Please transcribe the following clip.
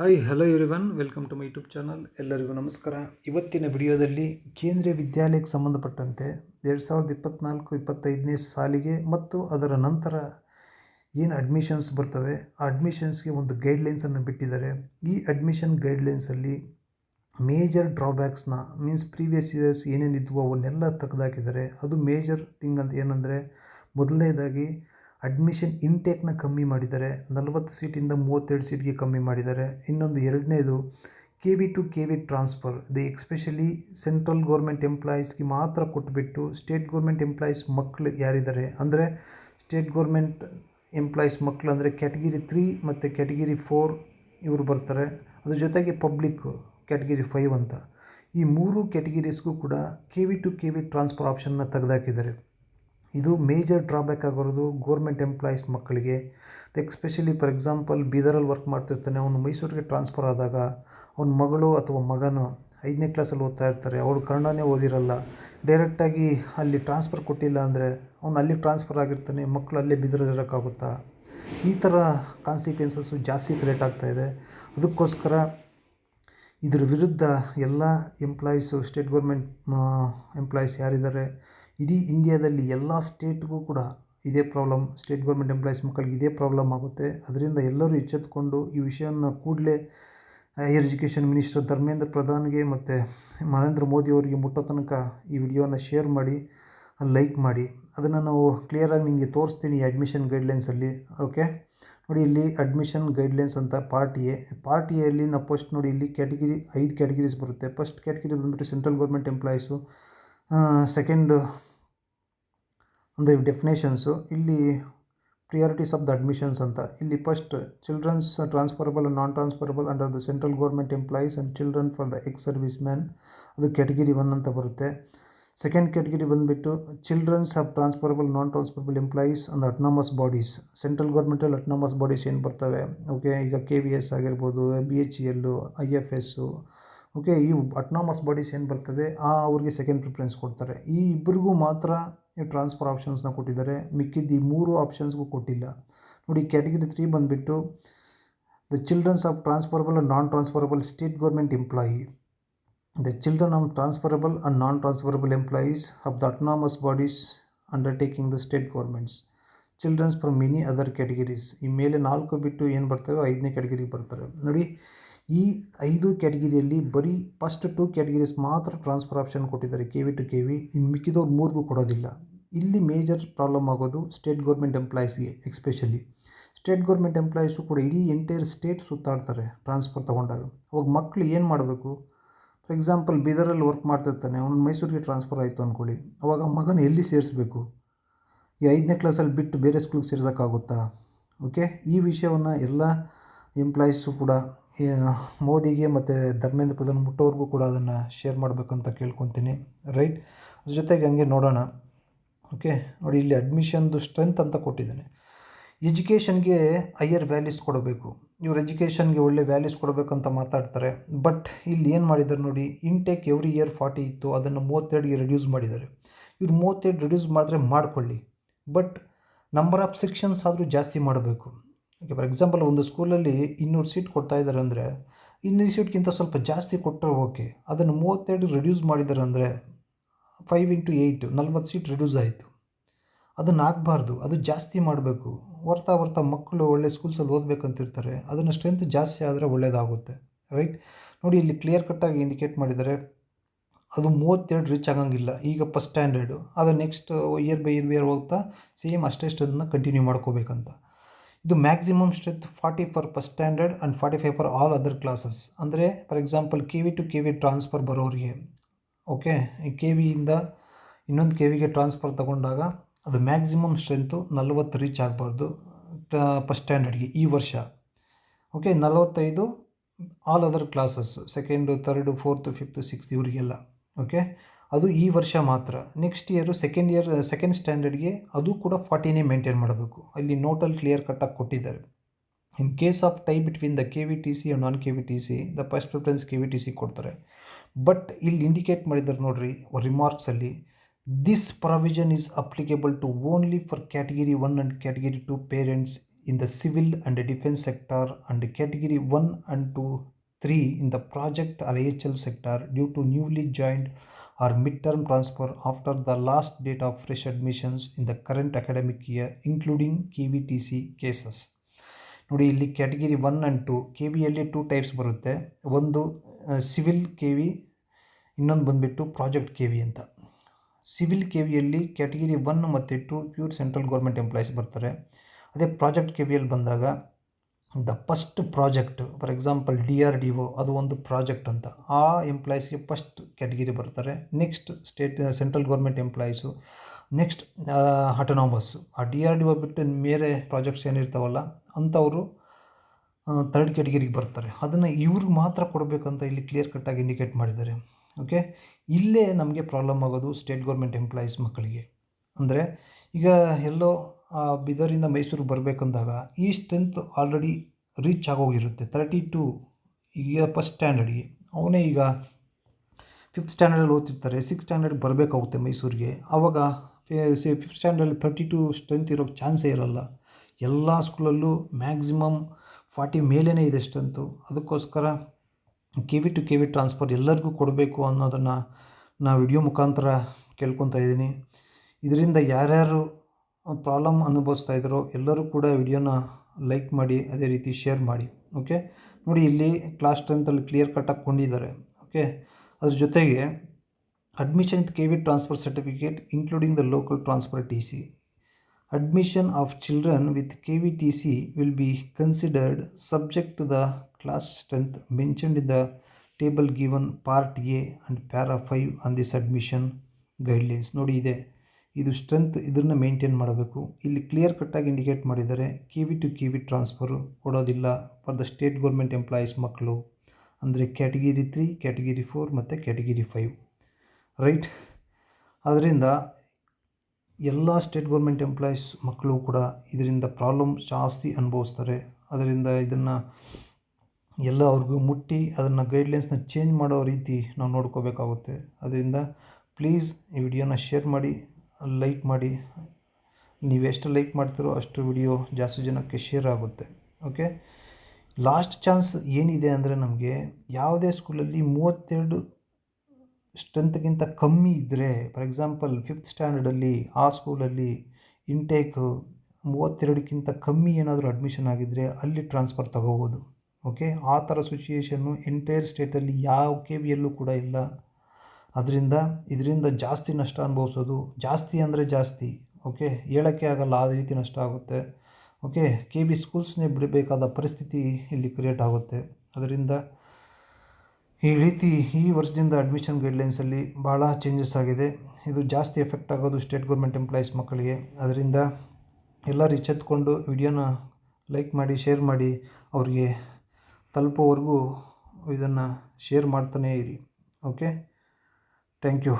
Hi hello everyone welcome to my YouTube channel ಎಲ್ಲರಿಗೂ ನಮಸ್ಕಾರ. ಇವತ್ತಿನ ವಿಡಿಯೋದಲ್ಲಿ ಕೇಂದ್ರೀಯ ವಿದ್ಯಾಲಯಕ್ಕೆ ಸಂಬಂಧಪಟ್ಟಂತೆ ಎರಡು ಸಾವಿರದ ಇಪ್ಪತ್ತ್ನಾಲ್ಕು ಇಪ್ಪತ್ತೈದನೇ ಸಾಲಿಗೆ ಮತ್ತು ಅದರ ನಂತರ ಏನು ಅಡ್ಮಿಷನ್ಸ್ ಬರ್ತವೆ, ಆ ಅಡ್ಮಿಷನ್ಸ್ಗೆ ಒಂದು ಗೈಡ್ಲೈನ್ಸನ್ನು ಬಿಟ್ಟಿದ್ದಾರೆ. ಈ ಅಡ್ಮಿಷನ್ ಗೈಡ್ಲೈನ್ಸಲ್ಲಿ ಮೇಜರ್ ಡ್ರಾಬ್ಯಾಕ್ಸ್ನ ಮೀನ್ಸ್ ಪ್ರೀವಿಯಸ್ ಇಯರ್ಸ್ ಏನೇನಿದ್ವು ಅವನ್ನೆಲ್ಲ ತೆಗೆದಾಕಿದ್ದಾರೆ. ಅದು ಮೇಜರ್ ಥಿಂಗ್ ಅಂತ ಏನಂದರೆ, ಮೊದಲನೇದಾಗಿ ಅಡ್ಮಿಷನ್ ಇಂಟೇಕ್ನ ಕಮ್ಮಿ ಮಾಡಿದ್ದಾರೆ ನಲವತ್ತು ಸೀಟಿಂದ ಮೂವತ್ತೆರಡು ಸೀಟ್ಗೆ ಕಮ್ಮಿ ಮಾಡಿದ್ದಾರೆ ಇನ್ನೊಂದು ಎರಡನೇದು K V to K V transfer the especially central government ಎಂಪ್ಲಾಯೀಸ್ಗೆ ಮಾತ್ರ ಕೊಟ್ಬಿಟ್ಟು ಸ್ಟೇಟ್ ಗೌರ್ಮೆಂಟ್ ಎಂಪ್ಲಾಯೀಸ್ ಮಕ್ಕಳು ಯಾರಿದ್ದಾರೆ? ಅಂದರೆ ಸ್ಟೇಟ್ ಗೌರ್ಮೆಂಟ್ ಎಂಪ್ಲಾಯೀಸ್ ಮಕ್ಕಳು ಅಂದರೆ ಕ್ಯಾಟಗಿರಿ ತ್ರೀ ಮತ್ತು ಕ್ಯಾಟಗಿರಿ ಫೋರ್ ಇವರು ಬರ್ತಾರೆ. ಅದ್ರ ಜೊತೆಗೆ ಪಬ್ಲಿಕ್ ಕ್ಯಾಟಗಿರಿ ಫೈವ್ ಅಂತ. ಈ ಮೂರು ಕ್ಯಾಟಗಿರೀಸ್ಗೂ ಕೂಡ K V to K V transfer ಆಪ್ಷನ್ನ ತೆಗೆದಾಕಿದ್ದಾರೆ. ಇದು ಮೇಜರ್ ಡ್ರಾಬ್ಯಾಕ್ ಆಗಿರೋದು ಗೋರ್ಮೆಂಟ್ ಎಂಪ್ಲಾಯೀಸ್ ಮಕ್ಕಳಿಗೆ. ಎಕ್ಸ್ಪೆಷಲಿ ಫಾರ್ ಎಕ್ಸಾಂಪಲ್ ಬೀದರಲ್ಲಿ ವರ್ಕ್ ಮಾಡ್ತಿರ್ತಾನೆ, ಅವನು ಮೈಸೂರಿಗೆ ಟ್ರಾನ್ಸ್ಫರ್ ಆದಾಗ ಅವನ ಮಗಳು ಅಥವಾ ಮಗನು ಐದನೇ ಕ್ಲಾಸಲ್ಲಿ ಓದ್ತಾ ಇರ್ತಾರೆ, ಅವಳು ಕನ್ನಡನೇ ಓದಿರಲ್ಲ. ಡೈರೆಕ್ಟಾಗಿ ಅಲ್ಲಿ ಟ್ರಾನ್ಸ್ಫರ್ ಕೊಟ್ಟಿಲ್ಲ ಅಂದರೆ ಅವನು ಅಲ್ಲಿ ಟ್ರಾನ್ಸ್ಫರ್ ಆಗಿರ್ತಾನೆ ಮಕ್ಕಳು ಅಲ್ಲೇ ಬೀದರಲ್ಲಿ ಇರೋಕ್ಕಾಗುತ್ತಾ? ಈ ಥರ ಕಾನ್ಸಿಕ್ವೆನ್ಸಸ್ಸು ಜಾಸ್ತಿ ಕ್ರಿಯೇಟ್ ಆಗ್ತಾಯಿದೆ ಅದಕ್ಕೋಸ್ಕರ ಇದ್ರ ವಿರುದ್ಧ ಎಲ್ಲ ಎಂಪ್ಲಾಯೀಸು ಸ್ಟೇಟ್ ಗೌರ್ಮೆಂಟ್ ಎಂಪ್ಲಾಯೀಸ್ ಯಾರಿದ್ದಾರೆ ಇಡೀ ಇಂಡಿಯಾದಲ್ಲಿ ಎಲ್ಲ ಸ್ಟೇಟ್ಗೂ ಕೂಡ ಇದೇ ಪ್ರಾಬ್ಲಮ್, ಸ್ಟೇಟ್ ಗೌರ್ಮೆಂಟ್ ಎಂಪ್ಲಾಯೀಸ್ ಮಕ್ಕಳಿಗೆ ಇದೇ ಪ್ರಾಬ್ಲಮ್ ಆಗುತ್ತೆ. ಅದರಿಂದ ಎಲ್ಲರೂ ಎಚ್ಚೆತ್ಕೊಂಡು ಈ ವಿಷಯವನ್ನು ಕೂಡಲೇ ಹೈಯರ್ ಎಜುಕೇಷನ್ ಮಿನಿಸ್ಟರ್ ಧರ್ಮೇಂದ್ರ ಪ್ರಧಾನ್ಗೆ ಮತ್ತು ನರೇಂದ್ರ ಮೋದಿ ಅವರಿಗೆ ಮುಟ್ಟೋ ತನಕ ಈ ವಿಡಿಯೋನ ಶೇರ್ ಮಾಡಿ, ಲೈಕ್ ಮಾಡಿ. ಅದನ್ನು ನಾವು ಕ್ಲಿಯರಾಗಿ ನಿಮಗೆ ತೋರಿಸ್ತೀನಿ ಈ ಅಡ್ಮಿಷನ್ ಗೈಡ್ಲೈನ್ಸಲ್ಲಿ ಓಕೆ ನೋಡಿ ಇಲ್ಲಿ ಅಡ್ಮಿಷನ್ ಗೈಡ್ಲೈನ್ಸ್ ಅಂತ ಪಾರ್ಟಿ ಎ ಪಾರ್ಟಿ ಎಲ್ಲಿ ನಾವು ಫಸ್ಟ್ ನೋಡಿ ಇಲ್ಲಿ ಕ್ಯಾಟಗಿರಿ ಐದು ಕ್ಯಾಟಗಿರೀಸ್ ಬರುತ್ತೆ. ಫಸ್ಟ್ ಕ್ಯಾಟಗಿರಿ ಬಂದುಬಿಟ್ಟು ಸೆಂಟ್ರಲ್ ಗೌರ್ಮೆಂಟ್ ಎಂಪ್ಲಾಯೀಸು ಸೆಕೆಂಡ್ ಅಂದರೆ ಡೆಫಿನೇಷನ್ಸು ಇಲ್ಲಿ ಪ್ರಿಯಾರಿಟೀಸ್ ಆಫ್ ದ ಅಡ್ಮಿಷನ್ಸ್ ಅಂತ. ಇಲ್ಲಿ first childrens transferable non transferable under the central government employees and children for the ex service man ಅದು ಕ್ಯಾಟಗಿರಿ ಒನ್ ಅಂತ ಬರುತ್ತೆ. Second category ಬಂದುಬಿಟ್ಟು childrens of transferable non transferable employees and autonomous bodies central ಗೌರ್ಮೆಂಟಲ್ಲಿ autonomous bodies ಏನು ಬರ್ತವೆ? Okay ಈಗ K V S ಆಗಿರ್ಬೋದು B H E L I F S okay, ಈ autonomous bodies ಏನು ಬರ್ತವೆ ಆ ಅವ್ರಿಗೆ ಸೆಕೆಂಡ್ ಪ್ರಿಫರೆನ್ಸ್ ಕೊಡ್ತಾರೆ. ಈ ಇಬ್ಬರಿಗೂ ಮಾತ್ರ ಟ್ರಾನ್ಸ್ಫರ್ ಆಪ್ಷನ್ಸ್ನ ಕೊಟ್ಟಿದ್ದಾರೆ. ಮಿಕ್ಕಿದ್ದು ಈ ಮೂರು ಆಪ್ಷನ್ಸ್ಗೂ ಕೊಟ್ಟಿಲ್ಲ. ನೋಡಿ ಕ್ಯಾಟಗಿರಿ ತ್ರೀ ಬಂದುಬಿಟ್ಟು the childrens of transferable and non transferable state government employee the children of transferable and non transferable employees of the autonomous bodies undertaking the state governments childrens from many other categories ಈ ಮೇಲೆ ನಾಲ್ಕು ಬಿಟ್ಟು ಏನು ಬರ್ತವೆ? ಐದನೇ ಕ್ಯಾಟಗರಿಗೆ ಬರ್ತಾರೆ ನೋಡಿ ಈ ಐದು ಕ್ಯಾಟಗಿರಿಯಲ್ಲಿ ಬರೀ ಫಸ್ಟ್ ಟು ಕ್ಯಾಟಗಿರೀಸ್ ಮಾತ್ರ ಟ್ರಾನ್ಸ್ಫರ್ ಆಪ್ಷನ್ ಕೊಟ್ಟಿದ್ದಾರೆ K V to K V ಇನ್ನು ಮಿಕ್ಕಿದವ್ರು ಮೂರಿಗೂ ಕೊಡೋದಿಲ್ಲ. ಇಲ್ಲಿ ಮೇಜರ್ ಪ್ರಾಬ್ಲಮ್ ಆಗೋದು ಸ್ಟೇಟ್ ಗೌರ್ಮೆಂಟ್ ಎಂಪ್ಲಾಯೀಸ್ಗೆ ಎಕ್ಸ್ಪೆಷಲಿ ಸ್ಟೇಟ್ ಗೌರ್ಮೆಂಟ್ ಎಂಪ್ಲಾಯೀಸು ಕೂಡ ಇಡೀ ಎಂಟೈರ್ ಸ್ಟೇಟ್ ಸುತ್ತಾಡ್ತಾರೆ ಟ್ರಾನ್ಸ್ಫರ್ ತೊಗೊಂಡಾಗ. ಅವಾಗ ಮಕ್ಕಳು ಏನು ಮಾಡಬೇಕು? ಫಾರ್ ಎಕ್ಸಾಂಪಲ್ ಬೀದರಲ್ಲಿ ವರ್ಕ್ ಮಾಡ್ತಿರ್ತಾನೆ, ಅವ್ನು ಮೈಸೂರಿಗೆ ಟ್ರಾನ್ಸ್ಫರ್ ಆಯಿತು ಅಂದ್ಕೊಳ್ಳಿ ಅವಾಗ ಮಗನ ಎಲ್ಲಿ ಸೇರಿಸ್ಬೇಕು? ಈ ಐದನೇ ಕ್ಲಾಸಲ್ಲಿ ಬಿಟ್ಟು ಬೇರೆ ಸ್ಕೂಲ್ಗೆ ಸೇರ್ಸೋಕ್ಕಾಗುತ್ತಾ? ಓಕೆ ಈ ವಿಷಯವನ್ನು ಎಲ್ಲ ಎಂಪ್ಲಾಯೀಸು ಕೂಡ ಮೋದಿಗೆ ಮತ್ತು ಧರ್ಮೇಂದ್ರ ಪ್ರಧಾನ್ ಮುಟ್ಟೋರ್ಗೂ ಕೂಡ ಅದನ್ನು ಶೇರ್ ಮಾಡಬೇಕಂತ ಕೇಳ್ಕೊತೀನಿ. ರೈಟ್ ಅದ್ರ ಜೊತೆಗೆ ಹಂಗೆ ನೋಡೋಣ. ಓಕೆ ನೋಡಿ, ಇಲ್ಲಿ ಅಡ್ಮಿಷನ್ದು ಸ್ಟ್ರೆಂತ್ ಅಂತ ಕೊಟ್ಟಿದ್ದಾನೆ. ಎಜುಕೇಷನ್ಗೆ ಹೈಯರ್ ವ್ಯಾಲ್ಯೂಸ್ ಕೊಡಬೇಕು. ಇವ್ರು ಎಜುಕೇಷನ್ಗೆ ಒಳ್ಳೆ ವ್ಯಾಲ್ಯೂಸ್ ಕೊಡಬೇಕಂತ ಮಾತಾಡ್ತಾರೆ. ಬಟ್ ಇಲ್ಲಿ ಏನು ಮಾಡಿದ್ದಾರೆ ನೋಡಿ ಇಂಟೇಕ್ ಎವ್ರಿ ಇಯರ್ ಫಾರ್ಟಿ ಇತ್ತು, ಅದನ್ನು ಮೂವತ್ತೆರಡಿಗೆ ರೆಡ್ಯೂಸ್ ಮಾಡಿದ್ದಾರೆ. ಇವ್ರು ಮೂವತ್ತೆರಡು ರೆಡ್ಯೂಸ್ ಮಾಡಿದ್ರೆ ಮಾಡಿಕೊಳ್ಳಿ. ಬಟ್ ನಂಬರ್ ಆಫ್ ಸೆಕ್ಷನ್ಸ್ ಆದರೂ ಜಾಸ್ತಿ ಮಾಡಬೇಕು. ಓಕೆ ಫಾರ್ ಎಕ್ಸಾಂಪಲ್ ಒಂದು ಸ್ಕೂಲಲ್ಲಿ ಇನ್ನೂರು ಸೀಟ್ ಕೊಡ್ತಾ ಇದ್ದಾರೆ ಅಂದರೆ, ಇನ್ನೂರು ಸೀಟ್ಗಿಂತ ಸ್ವಲ್ಪ ಜಾಸ್ತಿ ಕೊಟ್ಟರೆ ಓಕೆ ಅದನ್ನು ಮೂವತ್ತೆರಡು ರಿಡ್ಯೂಸ್ ಮಾಡಿದ್ದಾರೆ ಅಂದರೆ ಫೈವ್ ಇಂಟು ಏಯ್ಟ್ ನಲ್ವತ್ತು ಸೀಟ್ ರಿಡ್ಯೂಸ್ ಆಯಿತು. ಅದನ್ನು ಆಗಬಾರ್ದು, ಅದು ಜಾಸ್ತಿ ಮಾಡಬೇಕು. ಬರ್ತಾ ಬರ್ತಾ ಮಕ್ಕಳು ಒಳ್ಳೆ ಸ್ಕೂಲ್ಸಲ್ಲಿ ಓದಬೇಕಂತಿರ್ತಾರೆ, ಅದನ್ನು ಸ್ಟ್ರೆಂತ್ ಜಾಸ್ತಿ ಆದರೆ ಒಳ್ಳೆಯದಾಗುತ್ತೆ ರೈಟ್ ನೋಡಿ, ಇಲ್ಲಿ ಕ್ಲಿಯರ್ ಕಟ್ಟಾಗಿ ಇಂಡಿಕೇಟ್ ಮಾಡಿದ್ದಾರೆ, ಅದು ಮೂವತ್ತೆರಡು ರೀಚ್ ಆಗಂಗಿಲ್ಲ, ಈಗ ಫಸ್ಟ್ ಸ್ಟ್ಯಾಂಡರ್ಡು ಅದು next year by year year ಹೋಗ್ತಾ ಸೇಮ್ ಅಷ್ಟೇ ಸ್ಟ್ರೆಂತ್ನ ಕಂಟಿನ್ಯೂ ಮಾಡ್ಕೋಬೇಕಂತ. ಇದು maximum strength forty for first standard and forty five for all other classes ಅಂದರೆ for example K V to K V transfer ಬರೋರಿಗೆ okay K ವಿಯಿಂದ ಇನ್ನೊಂದು K ವಿಗೆ transfer ತಗೊಂಡಾಗ ಅದು ಮ್ಯಾಕ್ಸಿಮಮ್ ಸ್ಟ್ರೆಂತು ನಲವತ್ತು ರೀಚ್ ಆಗಬಾರ್ದು ಫಸ್ಟ್ ಸ್ಟ್ಯಾಂಡರ್ಡ್ಗೆ ಈ ವರ್ಷ ಓಕೆ ನಲವತ್ತೈದು all other classes second third fourth fifth sixth ಇವರಿಗೆಲ್ಲ ಓಕೆ ಅದು ಈ ವರ್ಷ ಮಾತ್ರ. Next year second year second ಸ್ಟ್ಯಾಂಡರ್ಡ್ಗೆ ಅದು ಕೂಡ ಫಾರ್ಟಿನೇ ಮೇಂಟೈನ್ ಮಾಡಬೇಕು. ಅಲ್ಲಿ ನೋಟಲ್ಲಿ ಕ್ಲಿಯರ್ ಕಟ್ಟಾಗಿ ಕೊಟ್ಟಿದ್ದಾರೆ. In case of tie between the K V T C and non K V T C the first preference K V T C ಕೊಡ್ತಾರೆ. ಬಟ್ ಇಲ್ಲಿ indicate ಮಾಡಿದ್ದಾರೆ ನೋಡಿರಿ ರಿಮಾರ್ಕ್ಸಲ್ಲಿ this provision is applicable to only for category one and category two parents in the civil and defence defense sector and category 1 and 2 3 in the project or AHL sector due to newly joined or midterm transfer after the last date of fresh admissions in the current academic year, including KVTC cases. ನೋಡಿ, ಇಲ್ಲಿ category one and two K ವಿಯಲ್ಲಿ two types ಬರುತ್ತೆ. ಒಂದು civil K V ಇನ್ನೊಂದು ಬಂದುಬಿಟ್ಟು project K V ಅಂತ. Civil K ವಿಯಲ್ಲಿ category one ಮತ್ತು two pure central government employees ಬರ್ತಾರೆ. ಅದೇ ಪ್ರಾಜೆಕ್ಟ್ ಕೆ ವಿಯಲ್ಲಿ ಬಂದಾಗ the first project for example D R D O ಅದು ಒಂದು ಪ್ರಾಜೆಕ್ಟ್ ಅಂತ. ಆ ಎಂಪ್ಲಾಯೀಸ್ಗೆ ಫಸ್ಟ್ ಕ್ಯಾಟಗಿರಿ ಬರ್ತಾರೆ next state central government employees next autonomous ಆ ಡಿ ಆರ್ ಡಿ ಒ ಬಿಟ್ಟು ಬೇರೆ ಪ್ರಾಜೆಕ್ಟ್ಸ್ ಏನಿರ್ತಾವಲ್ಲ ಅಂಥವರು ಥರ್ಡ್ ಕ್ಯಾಟಗಿರಿಗೆ ಬರ್ತಾರೆ. ಅದನ್ನು ಇವ್ರಿಗೆ ಮಾತ್ರ ಕೊಡಬೇಕಂತ ಇಲ್ಲಿ ಕ್ಲಿಯರ್ ಕಟ್ಟಾಗಿ ಇಂಡಿಕೇಟ್ ಮಾಡಿದ್ದಾರೆ. ಓಕೆ ಇಲ್ಲೇ ನಮಗೆ ಪ್ರಾಬ್ಲಮ್ ಆಗೋದು ಸ್ಟೇಟ್ ಗೌರ್ಮೆಂಟ್ ಎಂಪ್ಲಾಯೀಸ್ ಮಕ್ಕಳಿಗೆ. ಅಂದರೆ ಈಗ ಎಲ್ಲೋ ಬಿದರಿಂದ ಮೈಸೂರು ಬರಬೇಕಂದಾಗ ಈ ಸ್ಟ್ರೆಂತ್ ಆಲ್ರೆಡಿ ರೀಚ್ ಆಗೋಗಿರುತ್ತೆ. ತರ್ಟಿ ಟು ಈಗ ಫಸ್ಟ್ ಸ್ಟ್ಯಾಂಡರ್ಡಿಗೆ ಅವನೇ ಈಗ ಫಿಫ್ತ್ ಸ್ಟ್ಯಾಂಡರ್ಡಲ್ಲಿ ಓದ್ತಿರ್ತಾರೆ. ಸಿಕ್ಸ್ ಸ್ಟ್ಯಾಂಡರ್ಡ್ ಬರಬೇಕಾಗುತ್ತೆ ಮೈಸೂರಿಗೆ. ಆವಾಗ ಫಿಫ್ತ್ ಸ್ಟ್ಯಾಂಡರ್ಡಲ್ಲಿ ತರ್ಟಿ ಟು ಸ್ಟ್ರೆಂತ್ ಇರೋಕ್ಕೆ ಚಾನ್ಸೇ ಇರೋಲ್ಲ. ಎಲ್ಲ ಸ್ಕೂಲಲ್ಲೂ ಮ್ಯಾಕ್ಸಿಮಮ್ ಫಾರ್ಟಿ ಮೇಲೇ ಇದೆ ಸ್ಟ್ರೆಂತು ಅದಕ್ಕೋಸ್ಕರ K V to K V transfer ಎಲ್ಲರಿಗೂ ಕೊಡಬೇಕು ಅನ್ನೋದನ್ನು ನಾ ವಿಡಿಯೋ ಮುಖಾಂತರ ಕೇಳ್ಕೊತಾ ಇದ್ದೀನಿ. ಇದರಿಂದ ಯಾರ್ಯಾರು ಪ್ರಾಬ್ಲಮ್ ಅನುಭವಿಸ್ತಾ ಇದ್ದಾರೋ ಎಲ್ಲರೂ ಕೂಡ ವಿಡಿಯೋನ ಲೈಕ್ ಮಾಡಿ, ಅದೇ ರೀತಿ ಶೇರ್ ಮಾಡಿ, ಓಕೆ? ನೋಡಿ, ಇಲ್ಲಿ ಕ್ಲಾಸ್ ಟೆಂತಲ್ಲಿ ಕ್ಲಿಯರ್ ಕಟ್ ಕೊಂಡಿದ್ದಾರೆ ಓಕೆ? ಅದ್ರ ಜೊತೆಗೆ admission K V transfer certificate including the local transfer T C admission of children with K V T C will be considered subject to the class tenth mentioned in the table given part A and para five on this admission guidelines ನೋಡಿ, ಇದೆ. ಇದು strength ಇದನ್ನು maintain ಮಾಡಬೇಕು. ಇಲ್ಲಿ clear ಕಟ್ಟಾಗಿ indicate ಮಾಡಿದ್ದಾರೆ K V to K V transfer ಕೊಡೋದಿಲ್ಲ for the state government employees ಮಕ್ಕಳು. ಅಂದರೆ ಕ್ಯಾಟಗಿರಿ ತ್ರೀ, ಕ್ಯಾಟಗಿರಿ ಫೋರ್ ಮತ್ತು ಕ್ಯಾಟಗಿರಿ ಫೈವ್. ರೈಟ್? ಅದರಿಂದ ಎಲ್ಲ ಸ್ಟೇಟ್ ಗೌರ್ಮೆಂಟ್ ಎಂಪ್ಲಾಯೀಸ್ ಮಕ್ಕಳು ಕೂಡ ಇದರಿಂದ ಪ್ರಾಬ್ಲಮ್ ಜಾಸ್ತಿ ಅನುಭವಿಸ್ತಾರೆ. ಅದರಿಂದ ಇದನ್ನು ಎಲ್ಲ ಅವ್ರಿಗೂ ಮುಟ್ಟಿ ಅದನ್ನು ಗೈಡ್ಲೈನ್ಸ್ನ ಚೇಂಜ್ ಮಾಡೋ ರೀತಿ ನಾವು ನೋಡ್ಕೋಬೇಕಾಗುತ್ತೆ. ಅದರಿಂದ ಪ್ಲೀಸ್ ಈ ವಿಡಿಯೋನ ಶೇರ್ ಮಾಡಿ. ಲೈಕ್ ಮಾಡಿ. ನೀವು ಎಷ್ಟು ಲೈಕ್ ಮಾಡ್ತೀರೋ ಅಷ್ಟು ವಿಡಿಯೋ ಜಾಸ್ತಿ ಜನಕ್ಕೆ ಶೇರ್ ಆಗುತ್ತೆ. ಓಕೆ? ಲಾಸ್ಟ್ ಚಾನ್ಸ್ ಏನಿದೆ ಅಂದರೆ ನಮಗೆ ಯಾವುದೇ ಸ್ಕೂಲಲ್ಲಿ ಮೂವತ್ತೆರಡು ಸ್ಟ್ರೆಂತ್ಗಿಂತ ಕಮ್ಮಿ ಇದ್ದರೆ ಫಾರ್ ಎಕ್ಸಾಂಪಲ್ ಫಿಫ್ತ್ ಸ್ಟ್ಯಾಂಡರ್ಡಲ್ಲಿ ಆ ಸ್ಕೂಲಲ್ಲಿ ಇಂಟೇಕ್ ಮೂವತ್ತೆರಡಕ್ಕಿಂತ ಕಮ್ಮಿ ಏನಾದರೂ ಅಡ್ಮಿಷನ್ ಆಗಿದ್ದರೆ ಅಲ್ಲಿ ಟ್ರಾನ್ಸ್ಫರ್ ತಗೋಬೋದು. ಓಕೆ? ಆ ಥರ ಸಿಚುಯೇಷನ್ನು ಎಂಟೈರ್ ಸ್ಟೇಟಲ್ಲಿ ಯಾವ ಕೆ ವಿಯಲ್ಲೂ ಕೂಡ ಇಲ್ಲ. ಅದರಿಂದ ಇದರಿಂದ ಜಾಸ್ತಿ ನಷ್ಟ ಅನುಭವಿಸೋದು ಜಾಸ್ತಿ ಅಂದರೆ ಜಾಸ್ತಿ, ಓಕೆ? ಹೇಳೋಕ್ಕೆ ಆಗಲ್ಲ, ಆ ರೀತಿ ನಷ್ಟ ಆಗುತ್ತೆ. ಓಕೆ? ಕೆ ಬಿ ಸ್ಕೂಲ್ಸ್ನೇ ಬಿಡಬೇಕಾದ ಪರಿಸ್ಥಿತಿ ಇಲ್ಲಿ ಕ್ರಿಯೇಟ್ ಆಗುತ್ತೆ. ಅದರಿಂದ ಈ ರೀತಿ ಈ ವರ್ಷದಿಂದ ಅಡ್ಮಿಷನ್ ಗೈಡ್ಲೈನ್ಸಲ್ಲಿ ಭಾಳ ಚೇಂಜಸ್ ಆಗಿದೆ. ಇದು ಜಾಸ್ತಿ ಎಫೆಕ್ಟ್ ಆಗೋದು ಸ್ಟೇಟ್ ಗೌರ್ಮೆಂಟ್ ಎಂಪ್ಲಾಯೀಸ್ ಮಕ್ಕಳಿಗೆ. ಅದರಿಂದ ಎಲ್ಲರೂ ಎಚ್ಚೆತ್ಕೊಂಡು ವಿಡಿಯೋನ ಲೈಕ್ ಮಾಡಿ ಶೇರ್ ಮಾಡಿ, ಅವ್ರಿಗೆ ತಲುಪೋವರೆಗೂ ಇದನ್ನು ಶೇರ್ ಮಾಡ್ತಾನೇ ಇರಿ. ಓಕೆ? Thank you